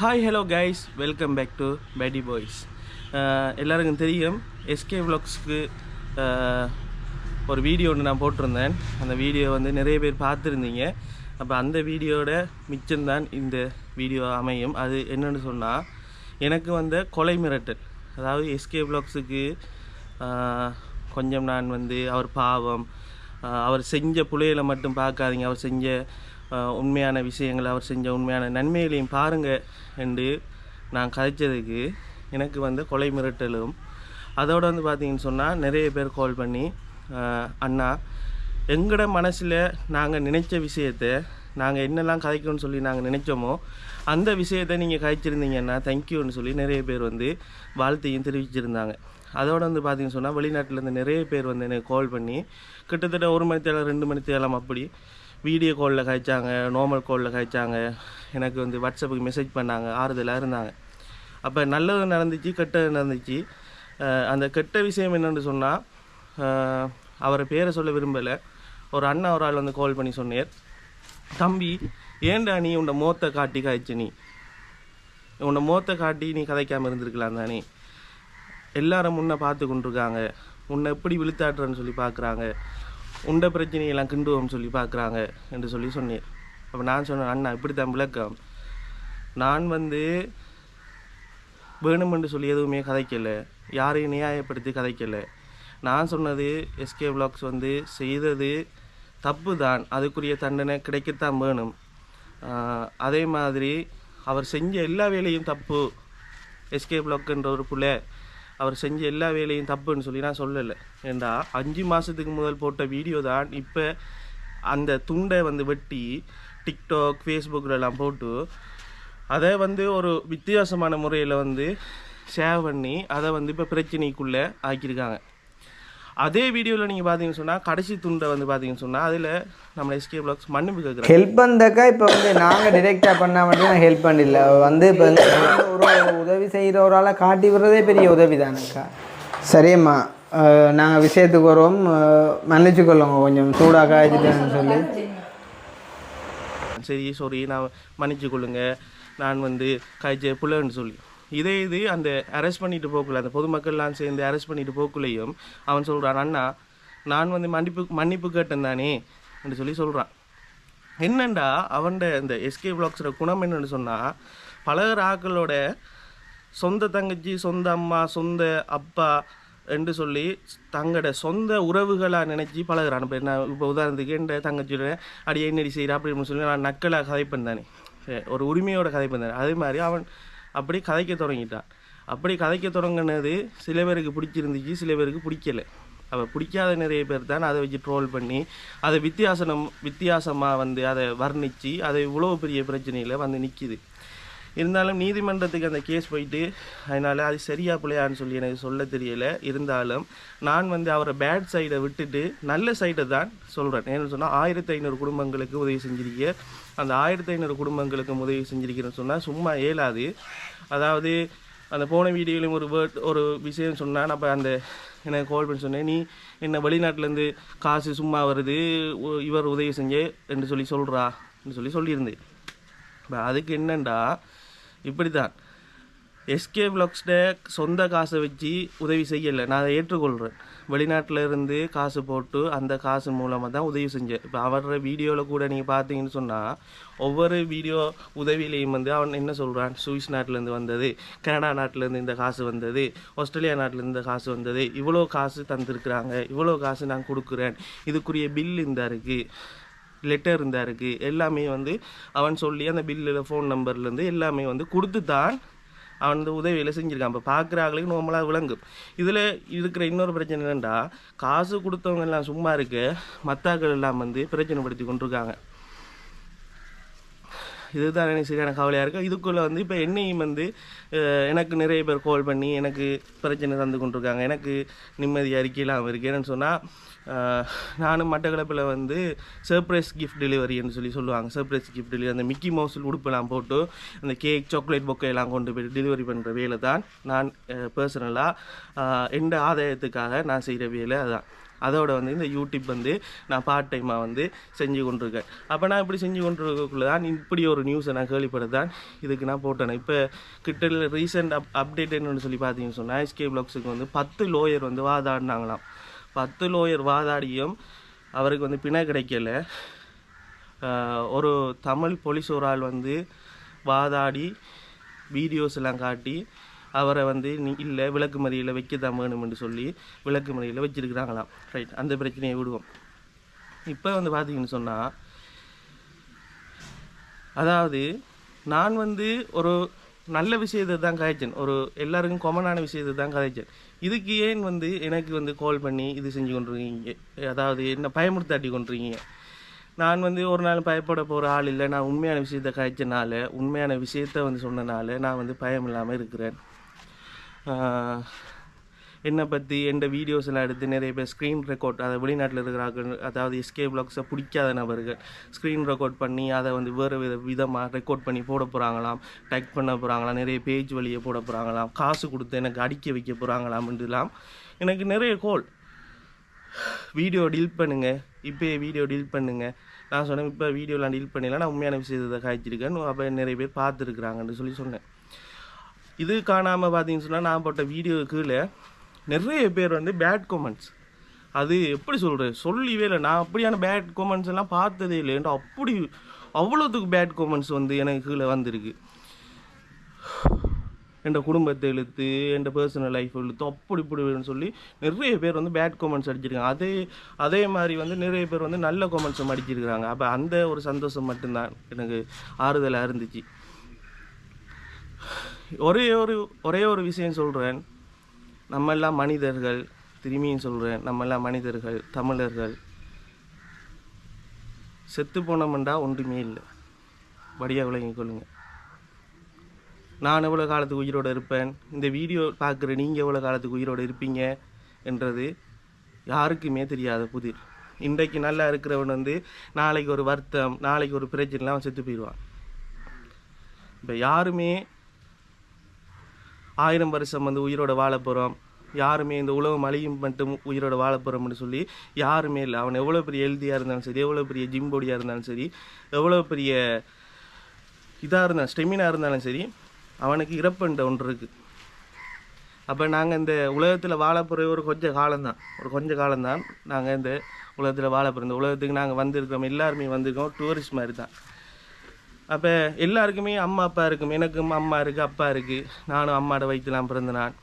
Hi hello guys welcome back to Paddy Boys எல்லாருக்கும் தெரியும் S vlogsக்கு uh, ஒரு வீடியோ ஒன்று நான் போட்டிருந்தேன். அந்த வீடியோ வந்து நிறைய பேர் பார்த்துருந்தீங்க. அப்போ அந்த வீடியோட மிச்சம்தான் இந்த வீடியோ அமையும். அது என்னென்னு சொன்னால் எனக்கு வந்த கொலை மிரட்டல். அதாவது எஸ்கே விளாக்ஸுக்கு uh, கொஞ்சம் நான் வந்து அவர் பாவம் uh, அவர் செஞ்ச புலையில மட்டும் பார்க்காதீங்க. அவர் செஞ்ச உண்மையான விஷயங்களை அவர் செஞ்ச உண்மையான நன்மைகளையும் பாருங்கள் என்று நான் கதைச்சதுக்கு எனக்கு வந்து கொலை மிரட்டலும். அதோடு வந்து பார்த்தீங்கன்னு சொன்னால் நிறைய பேர் கால் பண்ணி அண்ணா எங்களோட மனசில் நாங்கள் நினைச்ச விஷயத்தை நாங்கள் என்னெல்லாம் கதைக்கணும்னு சொல்லி நாங்கள் நினைச்சோமோ அந்த விஷயத்தை நீங்கள் கதைச்சிருந்தீங்கன்னா தேங்க்யூன்னு சொல்லி நிறைய பேர் வந்து வாழ்த்தையும் தெரிவிச்சிருந்தாங்க. அதோடு வந்து பார்த்தீங்கன்னு சொன்னால் வெளிநாட்டிலேருந்து நிறைய பேர் வந்து எனக்கு கால் பண்ணி கிட்டத்தட்ட ஒரு மணி தேலம் ரெண்டு மணி தேலம் அப்படி வீடியோ காலில் கழிச்சாங்க நார்மல் காலில் கழிச்சாங்க. எனக்கு வந்து வாட்ஸ்அப்புக்கு மெசேஜ் பண்ணாங்க ஆறுதலாக இருந்தாங்க. அப்போ நல்லது நடந்துச்சு கெட்டது நடந்துச்சு. அந்த கெட்ட விஷயம் என்னென்னு சொன்னால் அவரை பேரை சொல்ல விரும்பலை. ஒரு அண்ணா ஒரு ஆள் வந்து கால் பண்ணி சொன்னேன். தம்பி ஏன்டா நீ உன்னை மோத்தை காட்டி காய்ச்சி நீ? உன்னை மோத்தை காட்டி நீ கதைக்காமல் இருந்திருக்கலாம் தானே? எல்லாரும் முன்ன பார்த்து கொண்டிருக்காங்க. உன்னை எப்படி விழுத்தாட்டுறன்னு சொல்லி பார்க்குறாங்க. உண்ட பிரச்சனையெல்லாம் கிண்டுவோம்னு சொல்லி பார்க்குறாங்க என்று சொல்லி சொன்னேன். அப்போ நான் சொன்னேன் அண்ணா இப்படி தான் விளக்கம். நான் வந்து வேணுமென்று சொல்லி எதுவுமே கதைக்கலை. யாரையும் நியாயப்படுத்தி கதைக்கலை. நான் சொன்னது எஸ்கே பிளாக்ஸ் வந்து செய்தது தப்பு தான் அதுக்குரிய தண்டனை கிடைக்கத்தான் வேணும். அதே மாதிரி அவர் செஞ்ச எல்லா வேலையும் தப்பு. எஸ்கே என்ற ஒரு பிள்ளை அவர் செஞ்ச எல்லா வேலையும் தப்புன்னு சொல்லி நான் சொல்லலை. ஏண்டா அஞ்சு மாதத்துக்கு முதல் போட்ட வீடியோ தான் இப்போ அந்த துண்டை வந்து வெட்டி டிக்டாக் ஃபேஸ்புக்கிலலாம் போட்டு அதை வந்து ஒரு வித்தியாசமான முறையில் வந்து ஷேர் பண்ணி அதை வந்து இப்போ பிரச்சனைக்குள்ளே ஆக்கியிருக்காங்க. அதே வீடியோவில் நீங்கள் பார்த்தீங்கன்னு சொன்னால் கடைசி துண்டை வந்து பார்த்தீங்கன்னு சொன்னால் அதில் நம்ம எஸ்கே பிளாக்ஸ் மன்னிப்பு கேட்குறாங்க ஹெல்ப் பண்ணக்கா இப்போ வந்து நாங்கள் டிரெக்டாக பண்ணால் மட்டும் நான் ஹெல்ப் பண்ணல வந்து இப்போ ஒரு ஒரு உதவி செய்கிற ஒரு ஆளை காட்டி விடுறதே பெரிய உதவி தானேக்கா. சரிம்மா நாங்கள் விஷயத்துக்கு வருவோம். மன்னிச்சுக்கொள்ளுங்க கொஞ்சம். சூடாக காய்ச்சிட்டேன்னு சொல்லி. சரி சாரி நான் மன்னிச்சு கொள்ளுங்க நான் வந்து காய்ச்ச புள்ளன்னு சொல்லி. இதே இது அந்த அரெஸ்ட் பண்ணிட்டு போக்குள்ள அந்த பொதுமக்கள்லாம் சேர்ந்து அரெஸ்ட் பண்ணிட்டு போக்குள்ளேயும் அவன் சொல்கிறான் அண்ணா நான் வந்து மன்னிப்பு மன்னிப்பு கேட்டேன் தானே என்று சொல்லி சொல்கிறான் என்னண்டா அவன்ட இந்த எஸ்கே பிளாக்ஸோட குணம் என்னன்னு சொன்னால் பழகிற ஆக்களோட சொந்த தங்கச்சி சொந்த அம்மா சொந்த அப்பா என்று சொல்லி தங்களோட சொந்த உறவுகளாக நினச்சி பழகுறான். இப்போ என்ன இப்போ உதாரணத்துக்கு என் தங்கச்சியோட அடி என்னடி செய்கிறா அப்படின்னு சொல்லி நான் நக்கலாக கதைப்பேன் தானே. ஒரு உரிமையோட கதைப்பேன் தானே. அதே மாதிரி அவன் அப்படி கதைக்க தொடங்கிட்டான் அப்படி கதைக்க தொடங்கினது சில பேருக்கு பிடிச்சிருந்துச்சு சில பேருக்கு பிடிக்கல. அவ பிடிக்காத நிறைய பேர் தான் அதை வச்சு ட்ரோல் பண்ணி அதை வித்தியாசனம் வித்தியாசமாக வந்து அதை வர்ணித்து அதை இவ்வளோ பெரிய பிரச்சனையில் வந்து நிற்கிது இருந்தாலும் நீதிமன்றத்துக்கு அந்த கேஸ் போயிட்டு அதனால் அது சரியா பிள்ளையான்னு சொல்லி எனக்கு சொல்ல தெரியல. இருந்தாலும் நான் வந்து அவரை பேட் சைடை விட்டுட்டு நல்ல சைடை தான் சொல்கிறேன் ஏன்னு சொன்னால் ஆயிரத்தி ஐநூறு குடும்பங்களுக்கு உதவி செஞ்சிருக்க அந்த ஆயிரத்தி ஐநூறு குடும்பங்களுக்கு உதவி செஞ்சிருக்கிறேன்னு சொன்னால் சும்மா ஏலாது அதாவது அந்த போன வீடியோலையும் ஒரு வேர்ட் ஒரு விஷயம் சொன்னால் அப்போ அந்த எனக்கு கால் பண்ணி சொன்னேன் நீ என்ன வெளிநாட்டிலேருந்து காசு சும்மா வருது இவர் உதவி செஞ்சே என்று சொல்லி சொல்கிறா என்று சொல்லி சொல்லியிருந்தேன் இப்போ அதுக்கு என்னண்டா இப்படி தான் எஸ்கே பிளாக்ஸ்ட சொந்த காசை வச்சு உதவி செய்யலை. நான் அதை ஏற்றுக்கொள்கிறேன் வெளிநாட்டில் இருந்து காசு போட்டு அந்த காசு மூலமாக தான் உதவி செஞ்சேன். இப்போ அவரோட வீடியோவில் கூட நீங்கள் பார்த்தீங்கன்னு சொன்னால் ஒவ்வொரு வீடியோ உதவியிலையும் வந்து அவன் என்ன சொல்கிறான் சுவிஸ் நாட்டிலேருந்து வந்தது கனடா நாட்டிலேருந்து இந்த காசு வந்தது ஆஸ்திரேலியா நாட்டிலேருந்து இந்த காசு வந்தது இவ்வளோ காசு தந்திருக்கிறாங்க இவ்வளோ காசு நான் கொடுக்குறேன் இதுக்குரிய பில் இந்த இருக்குது லெட்டர் இருந்தால் இருக்குது எல்லாமே வந்து அவன் சொல்லி அந்த பில்லில் ஃபோன் நம்பர்லேருந்து எல்லாமே வந்து கொடுத்து தான் அவன் வந்து உதவியில் செஞ்சுருக்கான். இப்போ பார்க்குறாங்களே நோமலாக விளங்கும். இதில் இருக்கிற இன்னொரு பிரச்சனை என்னென்னா காசு கொடுத்தவங்க எல்லாம் சும்மா இருக்க மத்தாக்கள் எல்லாம் வந்து பிரச்சனைப்படுத்தி கொண்டிருக்காங்க. இதுதான் எனக்கு சரியான கவலையாக இருக்கும் இதுக்குள்ளே வந்து இப்போ என்னையும் வந்து எனக்கு நிறைய பேர் கால் பண்ணி எனக்கு பிரச்சனை தந்து கொண்டிருக்காங்க. எனக்கு நிம்மதி அறிக்கையெல்லாம் இருக்கு. என்னன்னு சொன்னால் நானும் மட்டக்களப்பில் வந்து சர்ப்ரைஸ் கிஃப்ட் டெலிவரின்னு சொல்லி சொல்லுவாங்க. சர்ப்ரைஸ் கிஃப்ட் டெலிவரி அந்த மிக்கி மவுஸ் உடுப்பெல்லாம் போட்டு அந்த கேக் சாக்லேட் பொக்கையெல்லாம் கொண்டு போய் டெலிவரி பண்ணுற வேலை தான் நான் பர்சனலாக எந்த ஆதாயத்துக்காக நான் செய்கிற வேலை அதுதான் அதோட வந்து இந்த யூடியூப் வந்து நான் பார்ட் டைமாக வந்து செஞ்சு கொண்டிருக்கேன். அப்போ நான் இப்படி செஞ்சு கொண்டிருக்கக்குள்ள தான் இப்படி ஒரு நியூஸை நான் கேள்விப்படுதான் இதுக்கு நான் போட்டேன். இப்போ கிட்ட ரீசெண்ட் அப் அப்டேட் என்னென்னு சொல்லி பார்த்தீங்கன்னு சொன்னால் எஸ்கே பிளாக்ஸுக்கு வந்து பத்து லோயர் வந்து வாதாடினாங்களாம். பத்து லோயர் வாதாடியும் அவருக்கு வந்து பிணை கிடைக்கல. ஒரு தமிழ் போலீஸ் ஒரு ஆள் வந்து வாதாடி வீடியோஸ் எல்லாம் காட்டி அவரை வந்து நீ இல்லை விளக்கு மறியில் வைக்க தான் வேணும்னு சொல்லி விளக்கு மறியில் வச்சிருக்கிறாங்களாம். ரைட் அந்த பிரச்சனையை விடுவோம். இப்போ வந்து பார்த்தீங்கன்னு சொன்னால் அதாவது நான் வந்து ஒரு நல்ல விஷயத்தை தான் கதைச்சேன். ஒரு எல்லாருக்கும் காமனான விஷயத்தை தான் கதைச்சேன். இதுக்கு ஏன் வந்து எனக்கு வந்து கால் பண்ணி இது செஞ்சு கொண்டிருக்கீங்க? அதாவது என்ன பயமுறுத்தாட்டி கொண்டிருக்கீங்க? நான் வந்து ஒரு நாள் பயப்பட போகிற ஆள் இல்லை. நான் உண்மையான விஷயத்த கதைச்சனால உண்மையான விஷயத்த வந்து சொன்னனால நான் வந்து பயம் இல்லாமல் இருக்கிறேன் என்னை பற்றி எந்த வீடியோஸ் எல்லாம் எடுத்து நிறைய பேர் ஸ்க்ரீன் ரெக்கார்ட் அதை வெளிநாட்டில் இருக்கிறார்கள் அதாவது எஸ்கே பிளாக்ஸை பிடிக்காத நபர்கள் ஸ்க்ரீன் ரெக்கார்ட் பண்ணி அதை வந்து வேறு வித விதமாக ரெக்கார்ட் பண்ணி போட போகிறாங்களாம் டைப் பண்ண போகிறாங்களாம் நிறைய பேஜ் வழியை போட போகிறாங்களாம் காசு கொடுத்து எனக்கு அடிக்க வைக்க போகிறாங்களாம்ன்றலாம் எனக்கு நிறைய கோல் வீடியோ டீல் பண்ணுங்கள் இப்போயே வீடியோ டீல் பண்ணுங்கள் நான் சொன்னேன் இப்போ வீடியோலாம் டீல் பண்ணல நான் உண்மையான விஷயத்தை காய்ச்சிருக்கேன் அப்போ நிறைய பேர் பார்த்துருக்குறாங்கன்னு சொல்லி சொன்னேன். இது காணாமல் பார்த்தீங்கன்னு சொன்னால் நான் போட்ட வீடியோ கீழே நிறைய பேர் வந்து பேட் கமெண்ட்ஸ் அது எப்படி சொல்கிறது சொல்லிவே இல்லை. நான் அப்படியான பேட் கமெண்ட்ஸ் எல்லாம் பார்த்ததே இல்லைன்ட்டு அப்படி அவ்வளோத்துக்கு பேட் கமெண்ட்ஸ் வந்து எனக்கு கீழே வந்திருக்கு. என் குடும்பத்தை இழுத்து என் பர்சனல் லைஃப் இழுத்து அப்படி இப்படின்னு சொல்லி நிறைய பேர் வந்து பேட் கமெண்ட்ஸ் அடிச்சிருக்காங்க. அதே அதே மாதிரி வந்து நிறைய பேர் வந்து நல்ல கமெண்ட்ஸும் அடிச்சிருக்காங்க அப்போ அந்த ஒரு சந்தோஷம் மட்டும்தான் எனக்கு ஆறுதலாக இருந்துச்சு. ஒரே ஒரு ஒரே ஒரு விஷயம் சொல்கிறேன் நம்ம எல்லாம் மனிதர்கள் திரும்பியும் சொல்கிறேன் நம்ம எல்லாம் மனிதர்கள் தமிழர்கள். செத்து போனோம்டா ஒன்றுமே இல்லை. படியாக விளங்கிக் கொள்ளுங்கள் நான் எவ்வளோ காலத்துக்கு உயிரோடு இருப்பேன்? இந்த வீடியோ பார்க்குற நீங்கள் எவ்வளோ காலத்துக்கு உயிரோடு இருப்பீங்க? என்றது யாருக்குமே தெரியாத புதிர். இன்றைக்கு நல்லா இருக்கிறவன் வந்து நாளைக்கு ஒரு வருத்தம் நாளைக்கு ஒரு பிரச்சனைலாம் அவன் செத்து போயிடுவான். இப்போ யாருமே ஆயிரம் வருஷம் வந்து உயிரோட வாழ போகிறோம் யாருமே இந்த உலகம் அழியும் மட்டும் உயிரோட வாழ போகிறோம்னு சொல்லி யாருமே இல்லை. அவன் எவ்வளோ பெரிய ஹெல்த்தியாக இருந்தாலும் சரி எவ்வளோ பெரிய ஜிம் பாடியாக இருந்தாலும் சரி எவ்வளோ பெரிய இதாக இருந்தாலும் ஸ்டெமினாக இருந்தாலும் சரி அவனுக்கு இறப்புன்ற ஒன்று இருக்குது அப்போ நாங்கள் இந்த உலகத்தில் வாழ போகிற ஒரு கொஞ்ச காலம்தான். ஒரு கொஞ்சம் காலம்தான் நாங்கள் இந்த உலகத்தில் வாழ போகிறோம் இந்த உலகத்துக்கு நாங்கள் வந்திருக்கோம் எல்லாருமே வந்திருக்கோம். டூரிஸ்ட் மாதிரி தான் அப்போ எல்லாருக்குமே அம்மா அப்பா இருக்கும். எனக்கும் அம்மா இருக்குது அப்பா இருக்குது நானும் அம்மாட வயிற்றுலாம் பிறந்த நான்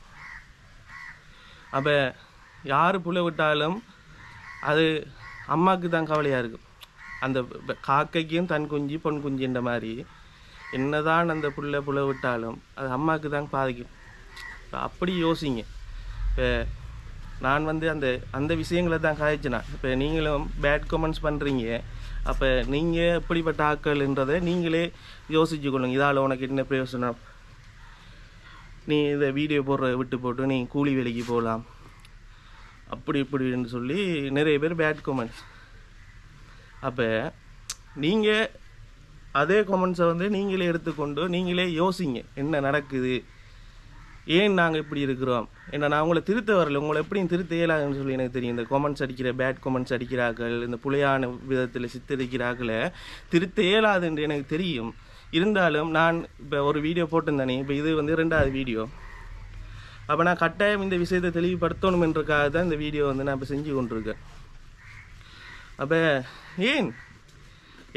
அப்போ யார் புள்ள விட்டாலும் அது அம்மாவுக்கு தான் கவலையாக இருக்கும். அந்த காக்கைக்கும் தன் குஞ்சு பொன் குஞ்சுன்ற மாதிரி என்னதான் அந்த புள்ள புள்ள விட்டாலும் அது அம்மாவுக்கு தான் பாதிக்கும். இப்போ அப்படி யோசிங்க. இப்போ நான் வந்து அந்த அந்த விஷயங்களை தான் காய்ச்சினேன் இப்போ நீங்களும் பேட் கமெண்ட்ஸ் பண்ணுறீங்க அப்போ நீங்கள் எப்படிப்பட்ட ஆக்கள்ன்றதை நீங்களே யோசிச்சு கொள்ளுங்க. இதால் உனக்கு என்ன பிரயோசனம்? நீ இந்த வீடியோ போடுற விட்டு போட்டு நீ கூலி வேலைக்கு போகலாம் அப்படி இப்படின்னு சொல்லி நிறைய பேர் பேட் கமெண்ட்ஸ் அப்போ நீங்கள் அதே கமெண்ட்ஸை வந்து நீங்களே எடுத்துக்கொண்டு நீங்களே யோசிங்க. என்ன நடக்குது? ஏன் நாங்கள் இப்படி இருக்கிறோம்? ஏன்னா நான் உங்களை திருத்த வரல. உங்களை எப்படியும் திருத்த இயலாதுன்னு சொல்லி எனக்கு தெரியும். இந்த கொமெண்ட்ஸ் அடிக்கிற பேட் கொமெண்ட்ஸ் அடிக்கிறார்கள் இந்த புலையான விதத்தில் சித்தரிக்கிறார்கள திருத்த இயலாது என்று எனக்கு தெரியும். இருந்தாலும் நான் இப்போ ஒரு வீடியோ போட்டிருந்தேனே இப்போ இது வந்து ரெண்டாவது வீடியோ அப்போ நான் கட்டாயம் இந்த விஷயத்தை தெளிவுபடுத்தணுமென்றக்காக தான் இந்த வீடியோ வந்து நான் இப்போ செஞ்சு கொண்டிருக்கேன். அப்போ ஏன்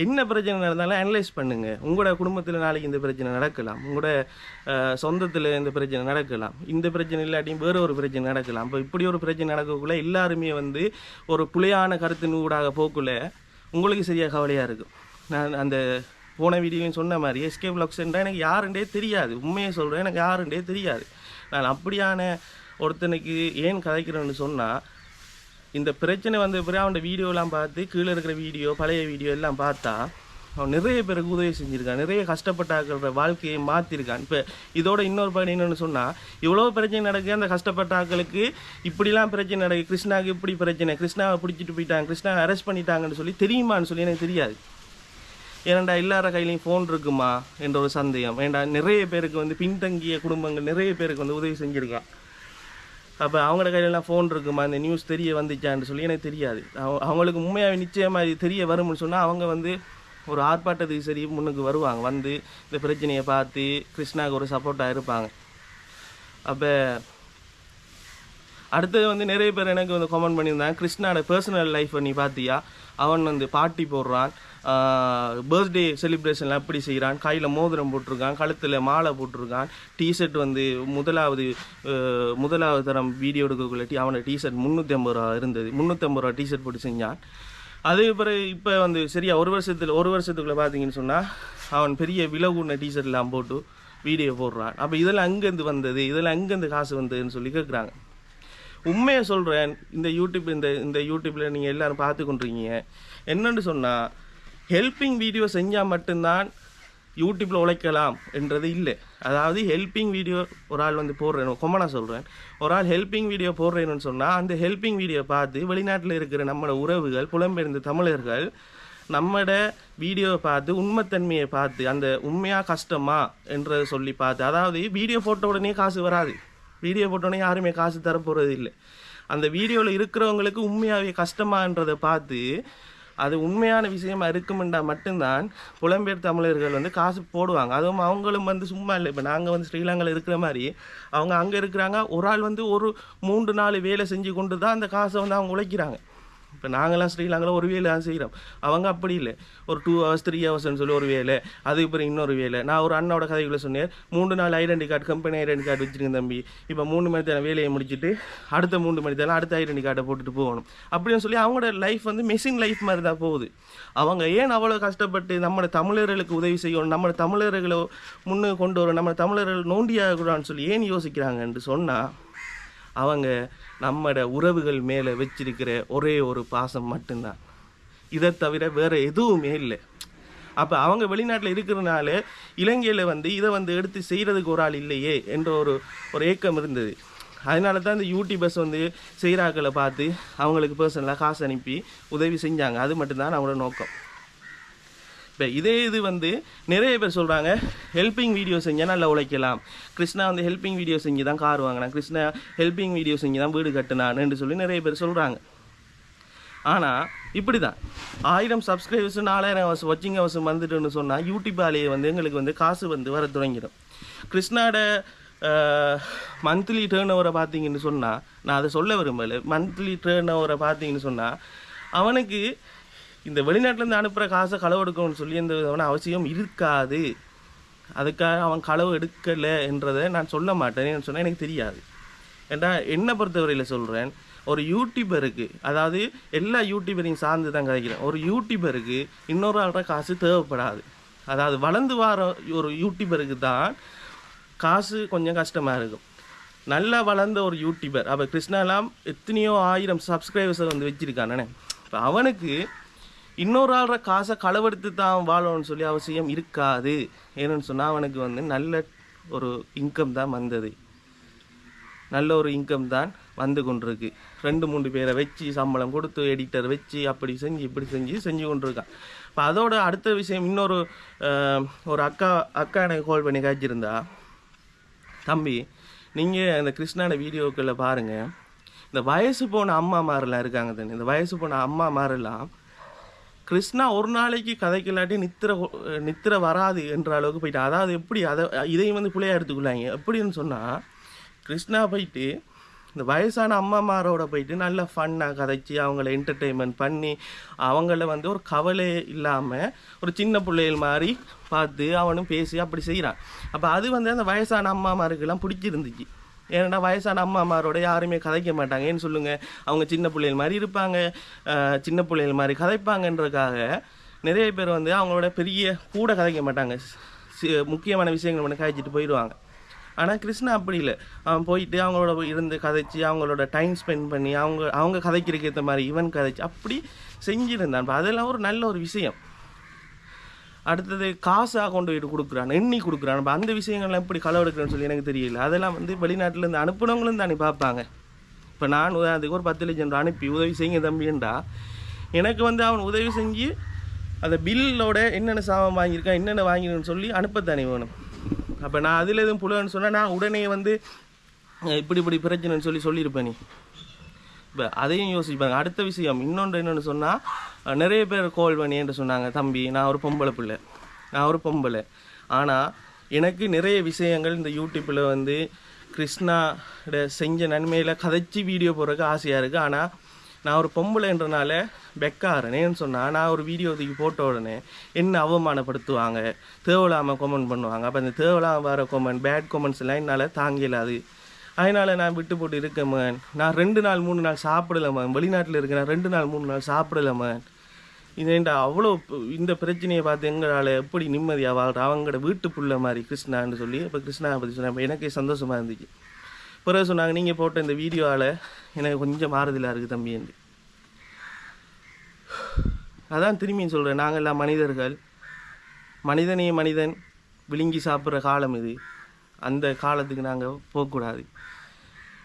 என்ன பிரச்சனை நடந்தாலும் அனலைஸ் பண்ணுங்கள் உங்களோட குடும்பத்தில் நாளைக்கு இந்த பிரச்சனை நடக்கலாம். உங்களோட சொந்தத்தில் இந்த பிரச்சனை நடக்கலாம். இந்த பிரச்சனை இல்லாட்டியும் வேறு ஒரு பிரச்சனை நடக்கலாம். இப்போ இப்படி ஒரு பிரச்சனை நடக்கக்குள்ள எல்லாருமே வந்து ஒரு புலையான கருத்தின் ஊடாக போக்குள்ள உங்களுக்கு சரியாக கவலையாக இருக்கும். நான் அந்த போன வீடியோலையும் சொன்ன மாதிரி எஸ்கே பிளாக்ஸ்ன்றா எனக்கு யாருன்றே தெரியாது. உண்மையை சொல்கிறேன் எனக்கு யாருன்றே தெரியாது. நான் அப்படியான ஒருத்தனுக்கு ஏன் கதைக்கிறேன்னு சொன்னால் இந்த பிரச்சனை வந்த பிறகு அவன் வீடியோலாம் பார்த்து கீழே இருக்கிற வீடியோ பழைய வீடியோ எல்லாம் பார்த்தா அவன் நிறைய பேருக்கு உதவி செஞ்சுருக்கான். நிறைய கஷ்டப்பட்டாக்கிற வாழ்க்கையை மாற்றிருக்கான் இப்போ இதோட இன்னொரு பயன் என்னென்னு சொன்னால் இவ்வளோ பிரச்சனை நடக்குது அந்த கஷ்டப்பட்டாக்களுக்கு இப்படிலாம் பிரச்சனை நடக்குது. கிருஷ்ணாவுக்கு இப்படி பிரச்சனை. கிருஷ்ணாவை பிடிச்சிட்டு போயிட்டாங்க கிருஷ்ணாவை அரெஸ்ட் பண்ணிட்டாங்கன்னு சொல்லி தெரியுமான்னு சொல்லி எனக்கு தெரியாது. ஏன்டா எல்லார கையிலையும் ஃபோன் இருக்குமா? என்ற ஒரு சந்தேகம். ஏன்டா நிறைய பேருக்கு வந்து பின்தங்கிய குடும்பங்கள் நிறைய பேருக்கு வந்து உதவி செஞ்சுருக்கான். அப்போ அவங்களோட கையிலலாம் ஃபோன் இருக்குமா? இந்த நியூஸ் தெரிய வந்துச்சான்னு சொல்லி எனக்கு தெரியாது. அவ- அவங்களுக்கு உண்மையாக நிச்சயமாக இது தெரிய வரும்னு சொன்னால் அவங்க வந்து ஒரு ஆர்ப்பாட்டத்துக்கு சரி முன்னுக்கு வருவாங்க. வந்து இந்த பிரச்சனையை பார்த்து கிருஷ்ணாவுக்கு ஒரு சப்போர்ட்டாக இருப்பாங்க. அப்போ அடுத்தது வந்து நிறைய பேர் எனக்கு வந்து கமெண்ட் பண்ணியிருந்தாங்க. கிருஷ்ணாட பர்சனல் லைஃப்பை நீ பார்த்தியா? அவன் வந்து பார்ட்டி போடுறான். பர்த்டே செலிப்ரேஷன்லாம் எப்படி செய்கிறான் கையில் மோதிரம் போட்டிருக்கான். கழுத்தில் மாலை போட்டிருக்கான். டிஷர்ட் வந்து முதலாவது முதலாவது தரம் வீடியோ எடுக்கக்குள்ள டி அவனோட டிஷர்ட் முந்நூற்றி ஐம்பது ரூபா இருந்தது. முந்நூற்றம்பது ரூபா டிஷர்ட் போட்டு செஞ்சான். அதே பிறகு இப்போ வந்து சரியா ஒரு வருஷத்தில் ஒரு வருஷத்துக்குள்ளே பார்த்தீங்கன்னு சொன்னால் அவன் பெரிய விலகுன டிஷர்ட்லாம் போட்டு வீடியோ போடுறான். அப்போ இதெல்லாம் அங்கேருந்து வந்தது? இதெல்லாம் அங்கேருந்து காசு வந்ததுன்னு சொல்லி கேட்குறாங்க உண்மையை சொல்கிறேன் இந்த யூடியூப் இந்த இந்த யூடியூப்பில் நீங்கள் எல்லோரும் பார்த்து கொண்டிருக்கீங்க என்னன்னு சொன்னால் ஹெல்பிங் வீடியோ செஞ்சால் மட்டும்தான் யூடியூப்பில் உழைக்கலாம் என்றது இல்லை. அதாவது ஹெல்பிங் வீடியோ ஒரு ஆள் வந்து போடுறேன் கொமனாக சொல்கிறேன் ஒரு ஆள் ஹெல்பிங் வீடியோ போடுறேன்னு சொன்னால் அந்த ஹெல்பிங் வீடியோ பார்த்து வெளிநாட்டில் இருக்கிற நம்மளோட உறவுகள் புலம்பெயர்ந்த தமிழர்கள் நம்மட வீடியோவை பார்த்து உண்மைத்தன்மையை பார்த்து அந்த உண்மையாக கஷ்டமா என்றதை சொல்லி பார்த்து அதாவது வீடியோ போட்ட உடனே காசு வராது. வீடியோ போட்டோன்னே யாருமே காசு தரப்போகிறது இல்லை அந்த வீடியோவில் இருக்கிறவங்களுக்கு உண்மையாகவே கஷ்டமான்றதை பார்த்து அது உண்மையான விஷயமா இருக்குமெண்டா மட்டும்தான் புலம்பெயர் தமிழர்கள் வந்து காசு போடுவாங்க. அதுவும் அவங்களும் வந்து சும்மா இல்லை. இப்போ நாங்கள் வந்து ஸ்ரீலங்காவில் இருக்கிற மாதிரி அவங்க அங்கே இருக்கிறாங்க. ஒரு ஆள் வந்து ஒரு மூன்று நாலு வேலை செஞ்சு கொண்டு தான் அந்த காசை வந்து அவங்க உழைக்கிறாங்க. இப்போ நாங்களாம் ஸ்ரீலங்காவில் ஒரு வேலை தான் செய்கிறோம் அவங்க அப்படி இல்லை. ஒரு டூ ஹவர்ஸ் த்ரீ ஹவர்ஸ்னு சொல்லி ஒரு வேலை. அதுக்கப்புறம் இன்னொரு வேலை. நான் ஒரு அண்ணோட கதைகளை சொன்னேன். மூணு நாள் identity card company identity card வச்சிருக்கேன் தம்பி. இப்போ மூணு மணி நேரம் வேலையை முடிச்சுட்டு அடுத்த மூணு மணி நேரம் அடுத்த ஐடென்டி கார்டை போட்டுட்டு போகணும். அப்படின்னு சொல்லி அவங்களோட லைஃப் வந்து மெஷின் லைஃப் மாதிரி தான் போகுது. அவங்க ஏன் அவ்வளோ கஷ்டப்பட்டு நம்ம தமிழர்களுக்கு உதவி செய்யணும் நம்ம தமிழர்களை முன்னு கொண்டு வரும் நம்ம தமிழர்கள் நோண்டியாகக்கூடாதுன்னு சொல்லி ஏன் யோசிக்கிறாங்கன்னு சொன்னால் அவங்க நம்மட உறவுகள் மேலே வச்சிருக்கிற ஒரே ஒரு பாசம் மட்டும்தான். இதை தவிர வேறு எதுவுமே இல்லை. அப்போ அவங்க வெளிநாட்டில் இருக்கிறனால இலங்கையில் வந்து இதை வந்து எடுத்து செய்கிறதுக்கு ஒரு ஆள் இல்லையே என்ற ஒரு ஒரு ஏக்கம் இருந்தது. அதனால தான் இந்த யூடியூபர்ஸ் வந்து செய்கிறாக்களை பார்த்து அவங்களுக்கு பர்சனலாக காசு அனுப்பி உதவி செஞ்சாங்க. அது மட்டும்தான் அவங்களோட நோக்கம். இப்போ இதே இது வந்து நிறைய பேர் சொல்கிறாங்க ஹெல்பிங் வீடியோ செஞ்சால் நல்லா உழைக்கலாம். கிருஷ்ணா வந்து ஹெல்பிங் வீடியோ செஞ்சு தான் கார் வாங்கினான். கிருஷ்ணா ஹெல்பிங் வீடியோ செஞ்சு தான் வீடு கட்டினான்னு சொல்லி நிறைய பேர் சொல்கிறாங்க ஆனால் இப்படி தான் ஆயிரம் சப்ஸ்கிரைபர்ஸ் நாலாயிரம் வருஷம் வச்சிங் அவர்ஸ் வந்துட்டுன்னு சொன்னால் யூடியூபாலேயே வந்து எங்களுக்கு வந்து காசு வந்து வர தொடங்கிடும். கிருஷ்ணாட மந்த்லி டேர்ன் ஓவரை பார்த்தீங்கன்னு சொன்னால் நான் அதை சொல்ல விரும்பலை. மந்த்லி டேர்ன் ஓவரை பார்த்தீங்கன்னு சொன்னால் அவனுக்கு இந்த வெளிநாட்டிலேருந்து அனுப்புகிற காசை களவு எடுக்கணும்னு சொல்லி எந்த விதமான அவசியம் இருக்காது. அதுக்காக அவன் களவு எடுக்கலை என்றதை நான் சொல்ல மாட்டேன் சொன்னால் எனக்கு தெரியாது. ஏன்னா என்னை பொறுத்தவரையில் சொல்கிறேன் ஒரு யூடியூபருக்கு அதாவது எல்லா யூடியூபரையும் சார்ந்து தான் கிடைக்கிறேன் ஒரு யூடியூபருக்கு இன்னொரு ஆள்ற காசு தேவைப்படாது. அதாவது வளர்ந்து வர ஒரு யூடியூபருக்கு தான் காசு கொஞ்சம் கஷ்டமாக இருக்கும். நல்லா வளர்ந்த ஒரு யூடியூபர் அப்போ கிருஷ்ணாலாம் எத்தனையோ ஆயிரம் சப்ஸ்கிரைபர்ஸை வந்து வச்சுருக்கானே. இப்போ அவனுக்கு இன்னொரு ஆள்ற காசை களவெடுத்து தான் வாழணும்னு சொல்லி அவசியம் இருக்காது. ஏன்னு சொன்னால் அவனுக்கு வந்து நல்ல ஒரு இன்கம் தான் வந்தது. நல்ல ஒரு இன்கம் தான் வந்து கொண்டிருக்கு. ரெண்டு மூணு பேரை வச்சு சம்பளம் கொடுத்து எடிட்டர் வச்சு அப்படி செஞ்சு இப்படி செஞ்சு செஞ்சு கொண்டிருக்கான். இப்போ அதோட அடுத்த விஷயம் இன்னொரு ஒரு அக்கா அக்கா எனக்கு கால் பண்ணி காய்ச்சிருந்தா தம்பி நீங்கள் அந்த கிருஷ்ணாட வீடியோக்களை பாருங்கள் இந்த வயசு போன அம்மா மாரெல்லாம் இருக்காங்க தானே இந்த வயசு போன அம்மா மாரெல்லாம் கிருஷ்ணா ஒரு நாளைக்கு கதைக்கலாட்டி நித்திர நித்திர வராது என்ற அளவுக்கு போயிட்டு. அதாவது எப்படி அதை இதையும் வந்து பிள்ளையா எடுத்துக்கொள்ளாங்க. எப்படின்னு சொன்னால் கிருஷ்ணா போயிட்டு இந்த வயசான அம்மாமாரோட போயிட்டு நல்லா ஃபன்னாக கதைச்சி அவங்கள என்டர்டெயின்மெண்ட் பண்ணி அவங்கள வந்து ஒரு கவலை இல்லாமல் ஒரு சின்ன பிள்ளைகள் மாதிரி பார்த்து அவனும் பேசி அப்படி செய்கிறான் அப்போ அது வந்து அந்த வயசான அம்மாமாருக்கெல்லாம் பிடிச்சிருந்துச்சு. ஏன்னா வயசான அம்மா அம்மாரோட யாருமே கதைக்க மாட்டாங்க. ஏன்னு சொல்லுங்கள் அவங்க சின்ன பிள்ளைகள் மாதிரி இருப்பாங்க. சின்ன பிள்ளைகள் மாதிரி கதைப்பாங்கன்றதுக்காக நிறைய பேர் வந்து அவங்களோட பெரிய கூட கதைக்க மாட்டாங்க. முக்கியமான விஷயங்கள் மட்டும் கதைச்சிட்டு போயிடுவாங்க. ஆனால் கிருஷ்ணா அப்படி இல்லை. அவன் போயிட்டு அவங்களோட இருந்து கதைச்சி அவங்களோட டைம் ஸ்பெண்ட் பண்ணி அவங்க அவங்க கதைக்கிறதுக்கு ஏற்ற மாதிரி இவன் கதைச்சி அப்படி செஞ்சுருந்தான். அதெல்லாம் ஒரு நல்ல ஒரு விஷயம். அடுத்தது காசாக கொண்டு போயிட்டு கொடுக்குறான் எண்ணி கொடுக்குறான். அப்ப அந்த விஷயங்கள்லாம் எப்படி களவெடுக்கிறேன்னு சொல்லி எனக்கு தெரியல. அதெல்லாம் வந்து வெளிநாட்டிலேருந்து அனுப்புனவங்களும் தானே பார்ப்பாங்க. இப்போ நான் உதாரணத்துக்கு ஒரு பத்து லட்சம் ரூபா அனுப்பி உதவி செய்யுங்க தம்பின்றா. எனக்கு வந்து அவன் உதவி செஞ்சு அந்த பில்லோட என்னென்ன சாமான் வாங்கியிருக்கான் என்னென்ன வாங்கிருன்னு சொல்லி அனுப்பத்தானே வேணும். அப்போ நான் அதில் எதுவும் புலன்னு சொன்னால் நான் உடனே வந்து இப்படி இப்படி பிரச்சனைன்னு சொல்லி சொல்லியிருப்பேன் நீ. அதையும் யோசிப்பாங்க அடுத்த விஷயம் இன்னொன்று என்னென்னு சொன்னால் நிறைய பேர் கால் பண்ணி என்று சொன்னாங்க தம்பி நான் ஒரு பொம்பளை பிள்ளை. நான் ஒரு பொம்பளை. ஆனால் எனக்கு நிறைய விஷயங்கள் இந்த யூடியூப்பில் வந்து கிருஷ்ணா செஞ்ச நன்மையில் கதைச்சி வீடியோ போடுறதுக்கு ஆசையாக இருக்குது ஆனால் நான் ஒரு பொம்பளைன்றனால பெக்காரனேன்னு சொன்னால் நான் ஒரு வீடியோ தூக்கி போட்ட உடனே என்ன அவமானப்படுத்துவாங்க? தேவலாமல் கமெண்ட் பண்ணுவாங்க. அப்போ அந்த தேவலாம் வர கமெண்ட் பேட் கமெண்ட்ஸ் எல்லாம் என்னால் தாங்கலாது அதனால் நான் விட்டு போட்டு இருக்கேன் மகன். நான் ரெண்டு நாள் மூணு நாள் சாப்பிடல மகன். வெளிநாட்டில் இருக்கேன் ரெண்டு நாள் மூணு நாள் சாப்பிடல மகன். இதேண்டா அவ்வளோ இந்த பிரச்சனையை பார்த்து எங்களால் எப்படி நிம்மதியாக வாழ்ற? அவங்களோட வீட்டு புள்ள மாதிரி கிருஷ்ணான்னு சொல்லி இப்போ கிருஷ்ணா பற்றி சொன்னேன் எனக்கே சந்தோஷமாக இருந்துச்சு. பிறகு சொன்னாங்க நீங்கள் போட்ட இந்த வீடியோவால் எனக்கு கொஞ்சம் மாறுதலாக இருக்குது தம்பின்னு அதான் திரும்பியும் சொல்கிறேன் நாங்கள் எல்லாம் மனிதர்கள். மனிதனே மனிதன். விழுங்கி சாப்பிட்ற காலம் இது. அந்த காலத்துக்கு நாங்கள் போகக்கூடாது.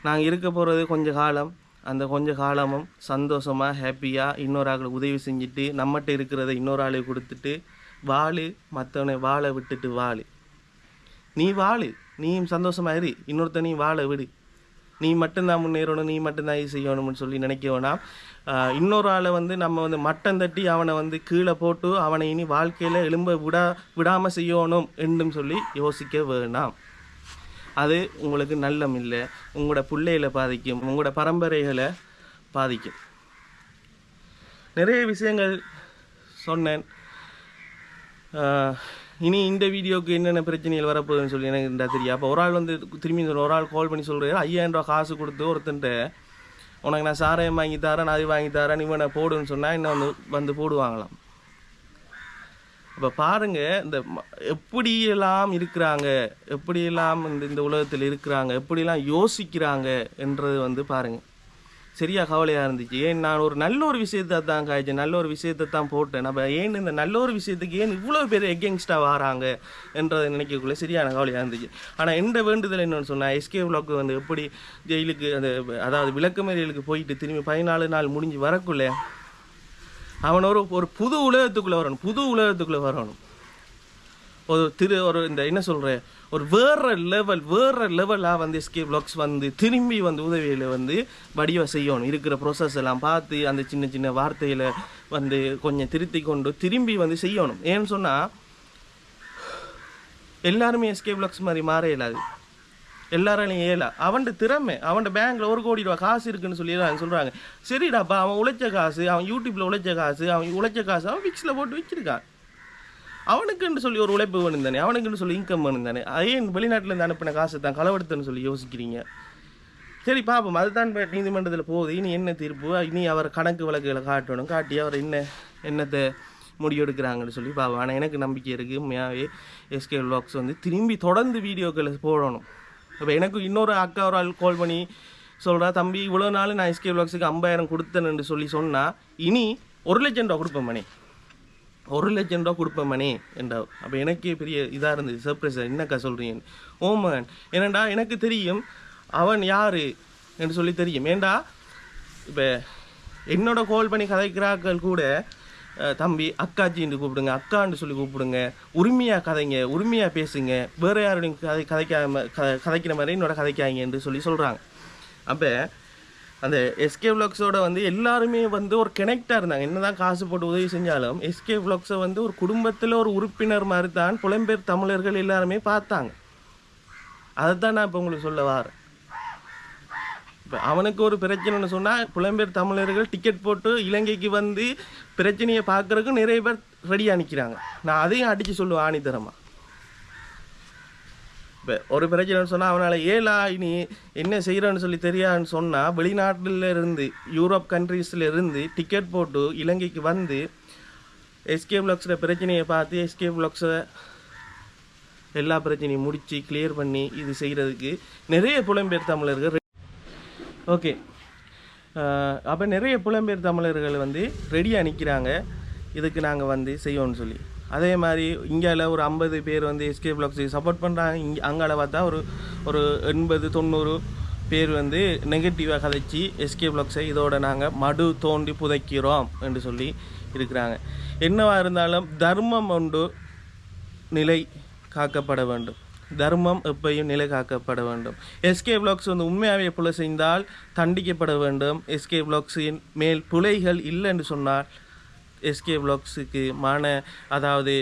நாங்கள் இருக்க போகிறது கொஞ்ச காலம் அந்த கொஞ்ச காலமும் சந்தோஷமாக ஹாப்பியாக இன்னொரு ஆளுக்கு உதவி செஞ்சுட்டு நம்மகிட்ட இருக்கிறத இன்னொரு ஆளுக்கு கொடுத்துட்டு வாழு மற்றவனை வாழ விட்டுட்டு வாழு. நீ வாழு நீயும் சந்தோஷமா இரு இன்னொருத்தனையும் வாழ விடு. நீ மட்டும்தான் முன்னேறணும் நீ மட்டும்தான் இது செய்யணும்னு சொல்லி நினைக்க வேணாம். இன்னொரு ஆளை வந்து நம்ம வந்து மட்டம் தட்டி அவனை வந்து கீழே போட்டு அவனை இனி வாழ்க்கையில் எலும்ப விடா விடாமல் செய்யணும் என்றும் சொல்லி யோசிக்க வேணாம். அது உங்களுக்கு நல்லம் இல்லை. உங்களோட பிள்ளைகளை பாதிக்கும். உங்களோட பரம்பரைகளை பாதிக்கும். நிறைய விஷயங்கள் சொன்னேன். இனி இந்த வீடியோவுக்கு என்னென்ன பிரச்சனைகள் வரப்போகுதுன்னு சொல்லி எனக்கு இந்த தெரியும். அப்போ ஒரு ஆள் வந்து திரும்பி சொல்கிற ஒரு ஆள் கால் பண்ணி சொல்கிறாரு ஐயாயிரம் ரூபா காசு கொடுத்து ஒருத்தன்ட்ட உனக்கு நான் சாராயம் வாங்கி தரேன் அது வாங்கி தரேன் இவனை போடுன்னு சொன்னால் இன்னும் வந்து வந்து போடுவாங்களாம். இப்போ பாருங்க இந்த ம- எப்படியெல்லாம் இருக்கிறாங்க எப்படியெல்லாம் இந்த இந்த உலகத்தில் இருக்கிறாங்க எப்படியெல்லாம் யோசிக்கிறாங்க என்றது வந்து பாருங்க. சரியா கவலையாக இருந்துச்சு. ஏன் நான் ஒரு நல்ல ஒரு விஷயத்தை தான் காய்ச்சேன் நல்ல ஒரு விஷயத்தை தான் போட்டேன். நம்ம ஏன் இந்த நல்ல ஒரு விஷயத்துக்கு ஏன் இவ்வளோ பேர் எகென்ஸ்டாக வராங்க என்றதை நினைக்கக்குள்ள சரியான கவலையாக இருந்துச்சு. ஆனால் எந்த வேண்டுதல் என்னன்னு சொன்னால் எஸ்கே விளாக்கு வந்து எப்படி ஜெயிலுக்கு அந்த அதாவது விளக்கமறியலுக்கு போயிட்டு திரும்பி பதினாலு நாள் முடிஞ்சு வரக்குள்ளே அவன் ஒரு ஒரு புது உலகத்துக்குள்ளே வரணும் புது உலகத்துக்குள்ளே வரணும். ஒரு திரு ஒரு இந்த என்ன சொல்கிறேன் ஒரு வேற லெவல் வேற லெவலாக வந்து எஸ்கே பிளாக்ஸ் வந்து திரும்பி வந்து உதவியில் வந்து வடிவ செய்யணும். இருக்கிற ப்ரோசஸ் எல்லாம் பார்த்து அந்த சின்ன சின்ன வார்த்தையில் வந்து கொஞ்சம் திருத்தி கொண்டு திரும்பி வந்து செய்யணும். ஏன்னு சொன்னால் எல்லாருமே எஸ்கே பிளாக்ஸ் மாதிரி மாற இயலாது. எல்லாராலையும் ஏல. அவன் திறமை அவன் பேங்க்ல ஒரு கோடி ரூபா காசு இருக்குன்னு சொல்லி சொல்றாங்க. சரிடாப்பா அவன் உழைச்ச காசு அவன் யூடியூப்ல உழைச்ச காசு அவன் உழைச்ச காசு அவன் விக்ஸில் போட்டு வச்சிருக்கான். அவனுக்குன்னு சொல்லி ஒரு உழைப்பு வேணும் தானே அவனுக்குன்னு சொல்லி இன்கம் வேணும் தானே. ஏன் வெளிநாட்டுல இருந்து அனுப்பின காசு தான் களவெடுத்துன்னு சொல்லி யோசிக்கிறீங்க. சரி பாப்போம். அதுதான் இப்போ நீதிமன்றத்தில் போகுது. இனி என்ன தீர்ப்பு? இனி அவர் கணக்கு வழக்குகளை காட்டணும். காட்டி அவர் என்ன என்னத்தை முடிவெடுக்கிறாங்கன்னு சொல்லி பாப்போம். ஆனால் எனக்கு நம்பிக்கை இருக்குது உண்மையாகவே எஸ்கே லாக்ஸ் வந்து திரும்பி தொடர்ந்து வீடியோக்களை போடணும். இப்போ எனக்கு இன்னொரு அக்கா ஒரு ஆள் கால் பண்ணி சொல்கிறா தம்பி இவ்வளோ நாள் நான் எஸ்கே வ்ளாக்ஸுக்கு ஐம்பதாயிரம் கொடுத்தேன்னு சொல்லி சொன்னால் இனி ஒரு லட்சம் ரூபா கொடுப்பேன் மணி. ஒரு லட்சம் ரூபா கொடுப்பேன் மணி என்றா அப்போ எனக்கே பெரிய இதாக இருந்தது. சர்ப்ரைஸ் என்னக்கா சொல்கிறீங்க ஓமன் என்னண்டா எனக்கு தெரியும். அவன் யார்? என்று சொல்லி தெரியும். ஏண்டா? இப்போ என்னோட கால் பண்ணி கதைக்கிறாக்கள் கூட தம்பி அக்காச்சின்னு கூப்பிடுங்க அக்கான்னு சொல்லி கூப்பிடுங்க. உரிமையாக கதைங்க உரிமையாக பேசுங்க. வேறு யாரோடையும் கதை கதைக்காம க கதைக்கிற மாதிரி என்னோட கதைக்காங்க என்று சொல்லி சொல்கிறாங்க அப்போ அந்த எஸ்கே விளாக்ஸோட வந்து எல்லாருமே வந்து ஒரு கனெக்டாக இருந்தாங்க. என்னதான் காசு போட்டு உதவி செஞ்சாலும் எஸ்கே விளாக்ஸை வந்து ஒரு குடும்பத்தில் ஒரு உறுப்பினர் மாதிரி தான் புலம்பெயர் தமிழர்கள் எல்லாருமே பார்த்தாங்க. அதை தான் நான் இப்போ உங்களுக்கு சொல்ல வரேன். இப்போ அவனுக்கு ஒரு பிரச்சனைன்னு சொன்னால் புலம்பெயர் தமிழர்கள் டிக்கெட் போட்டு இலங்கைக்கு வந்து பிரச்சனையை பார்க்கறதுக்கு நிறைய பேர் ரெடியாக நிற்கிறாங்க நான் அதையும் அடித்து சொல்லுவேன் ஆணித்தரமாக இப்போ ஒரு பிரச்சனைன்னு சொன்னால் அவனால் ஏலா இனி என்ன செய்கிறேன்னு சொல்லி தெரியாதுன்னு சொன்னால் வெளிநாட்டில் இருந்து யூரோப் கண்ட்ரீஸில் இருந்து டிக்கெட் போட்டு இலங்கைக்கு வந்து எஸ்கே பிளாக்ஸில் பிரச்சனையை பார்த்து எஸ்கே பிளாக்ஸை எல்லா பிரச்சனையும் முடித்து கிளியர் பண்ணி இது செய்கிறதுக்கு நிறைய புலம்பெயர் தமிழர்கள் ஓகே. அப்போ நிறைய புலம்பெயர் தமிழர்கள் வந்து ரெடியாக நிற்கிறாங்க இதுக்கு நாங்கள் வந்து செய்வோம்னு சொல்லி. அதே மாதிரி இந்தியாவில் ஒரு ஐம்பது பேர் வந்து எஸ்கே பிளாக்ஸுக்கு சப்போர்ட் பண்ணுறாங்க இங்கே அங்கால பார்த்தா ஒரு ஒரு எண்பது தொண்ணூறு பேர் வந்து நெகட்டிவாக கதைச்சி எஸ்கே பிளாக்ஸை இதோட நாங்கள் மடு தோண்டி புதைக்கிறோம் என்று சொல்லி இருக்கிறாங்க. என்னவாக இருந்தாலும் தர்மம் ஒன்று நிலை காக்கப்பட வேண்டும். தர்மம் எப்பயும் நிலைகாக்கப்பட வேண்டும். எஸ்கே பிளாக்ஸ் வந்து உண்மையாகவே புலை செய்தால் தண்டிக்கப்பட வேண்டும். எஸ்கே பிளாக்ஸின் மேல் புலைகள் இல்லை என்று சொன்னால் எஸ்கே பிளாக்ஸுக்கு மான அதாவது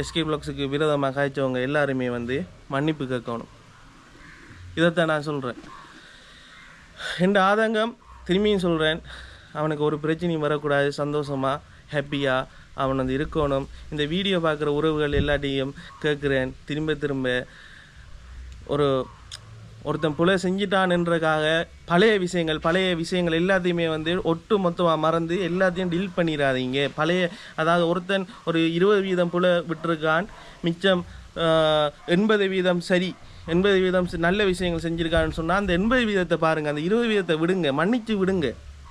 எஸ்கே பிளாக்ஸுக்கு விரோதமாக காய்ச்சவங்க எல்லாருமே வந்து மன்னிப்பு கேட்கணும். இதைத்தான் நான் சொல்கிறேன் இந்த ஆதங்கம் திரும்பியும் சொல்கிறேன் அவனுக்கு ஒரு பிரச்சனையும் வரக்கூடாது. சந்தோஷமாக ஹாப்பியாக அவன் வந்து இருக்கணும். இந்த வீடியோ பார்க்குற உறவுகள் எல்லாத்தையும் கேட்குறேன். திரும்ப திரும்ப ஒரு ஒருத்தன் புலை செஞ்சிட்டான்ன்றக்காக பழைய விஷயங்கள் பழைய விஷயங்கள் எல்லாத்தையுமே வந்து ஒட்டு மொத்தமாக மறந்து எல்லாத்தையும் டீல் பண்ணிடாதீங்க பழைய அதாவது ஒருத்தன் ஒரு இருபது வீதம் புலை விட்டுருக்கான் மிச்சம் எண்பது வீதம் சரி எண்பது வீதம் நல்ல விஷயங்கள் செஞ்சுருக்கான்னு சொன்னால் அந்த எண்பது வீதத்தை பாருங்கள் அந்த இருபது வீதத்தை விடுங்க மன்னிச்சு விடுங்க.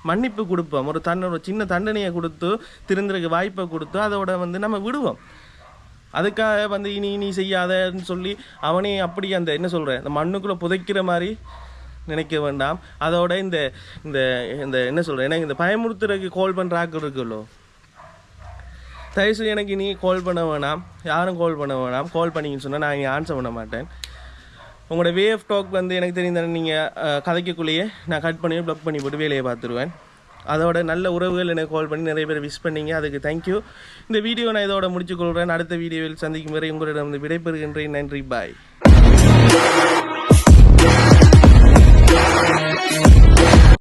மன்னிப்பு கொடுப்போம். ஒரு தன்னோட ஒரு சின்ன தண்டனையை கொடுத்து திருந்துறதுக்கு வாய்ப்பை கொடுத்து அதோட வந்து நம்ம விடுவோம். அதுக்காக வந்து இனி இனி செய்யாதன்னு சொல்லி அவனே அப்படி அந்த என்ன சொல்கிறேன் இந்த மண்ணுக்குள்ளே புதைக்கிற மாதிரி நினைக்க வேண்டாம். அதோட இந்த இந்த இந்த என்ன சொல்கிறேன் எனக்கு இந்த பயமுறுத்துறதுக்கு கால் பண்ணுற ஆக்கள் இருக்குல்லோ? தயவுசெய்து எனக்கு நீ கால் பண்ண வேணாம். யாரும் கால் பண்ண வேணாம். கால் பண்ணிங்கன்னு சொன்னால் நான் இங்கே ஆன்சர் பண்ண மாட்டேன். உங்களோட வே ஆஃப் டாக் வந்து எனக்கு தெரிந்த நீங்கள் கதைக்கக்குள்ளேயே நான் கட் பண்ணி ப்ளக் பண்ணி போட்டு வேலையை பார்த்துருவேன். அதோட நல்ல உறவுகள் எனக்கு கால் பண்ணி நிறைய பேர் விஷ் பண்ணிங்க. அதுக்கு தேங்க்யூ இந்த வீடியோ நான் இதோட முடிச்சுக்கொள்கிறேன் அடுத்த வீடியோவில் சந்திக்கும் வரை உங்களிடம் வந்து விடைபெறுகின்றேன். நன்றி. பாய்